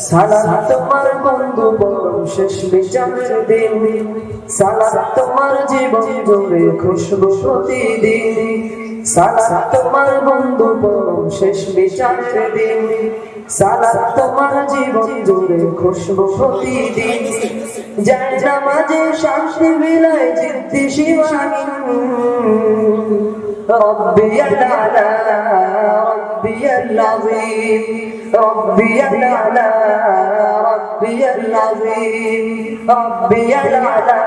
সালাত তোমার বন্ধু পরম শেষ বিচারের দিন সালাত তোমার জীবন জুড়ে খুশবু প্রতিদিন সালাত তোমার বন্ধু পরম শেষ বিচারের দিন সালাত তোমার জীবন জুড়ে খুশবু প্রতিদিন যায় নামাজে শান্তি বিলায় জিদ্দি শিবানী ربي الأعلى ربي العظيم ربي الأعلى ربي العظيم ربي الأعلى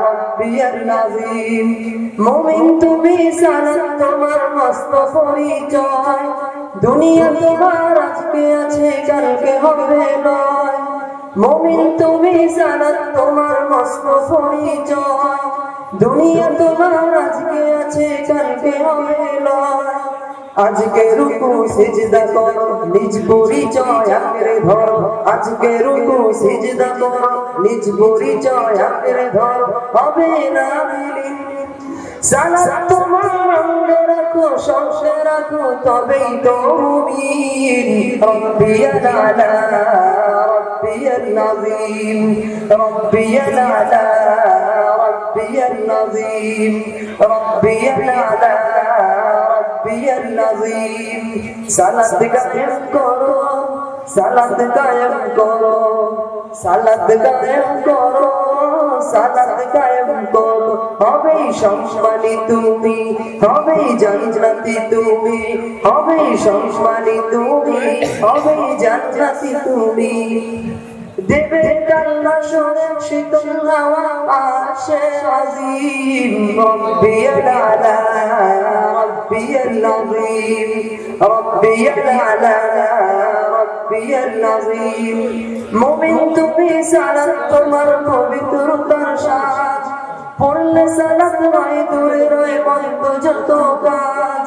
ربي العظيم মুমিন তুমি সালাত তোমার মস্ত পরিচয় দুনিয়া তোমার আজকে আছে কালকে হবে নয় মুমিন তুমি সালাত তোমার মস্ত পরিচয় দুনিয়া তোমার আজকে আছে কালকে হবে নয় আজকে রুকু সিজদা করো, নিজ পরিচয় আঁকড়ে ধরো। আজকে রুকু সিজদা করো, নিজ পরিচয় আঁকড়ে ধরো। হবে না বিলীন। সালাত তোমার অঙ্গে রাখো সংসে রাখো, তবেই তো মুমিন। রব্বিয়াল আলা রব্বিয়াল আযীম রব্বিয়াল আলা রব্বিয়াল আযীম রব্বিয়াল আলা আযীম সালাত হবেই সম্মানী তুমি হবেই জান্নাতি তুমি হবেই সম্মানী তুমি হবেই তুমি। দেবে কান্না শীতল হাওয়া আসে আজিম রব্বিয়াল আযীম রব্বিয়াল আলা রব্বিয়াল আযীম মুমিন তুমি সালাত তোমার পবিত্রতার সাজ পড়লে সালাত নয় দূরে রয় বন্ধ যত কাজ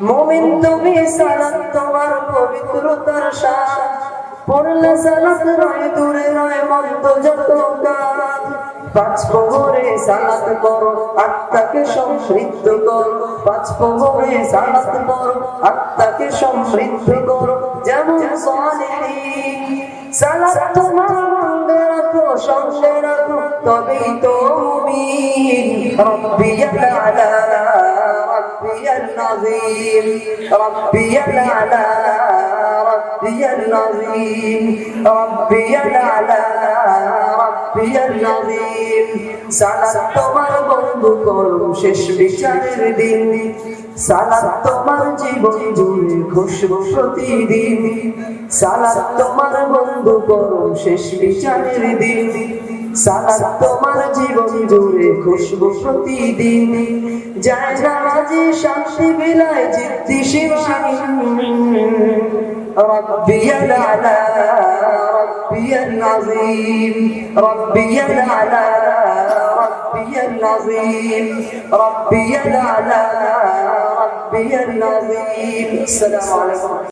মুমিন তুমি সালাত তোমার পবিত্রতার সাজ পড়লে সালাত রয় দূরে রয় মন্দ যত কাজ পাঁচ প্রহরে সালাত করো আত্মাকে সমৃদ্ধ করো। পাঁচ প্রহরে সালাত করো আত্মাকে সমৃদ্ধ করো। যেমন সালেহীন, সালাত তোমার মনে রাখো সঙ্গে রাখো, তবেই তো মুমিন। রব্বিয়াল আলা, রব্বিয়াল নাযীম রব্বিয়াল রাব্বিয়াল আযীম সালাত তোমার বন্ধু করুম শেষ বিচারের দিন। সালাত তোমার জীবন জুড়ে খুশবু প্রতিদিন। সালাত তোমার বন্ধু করুম শেষ বিচারের দিন। সালাত তোমার জীবন জুড়ে খুশবু প্রতিদিন। যায় নামাজে শান্তি বিলায় জিদ্দি শিবানী। রব্বিয়াল আলা ربي العظيم. ربي الأعلى ربي العظيم. ربي الأعلى ربي العظيم. السلام عليكم.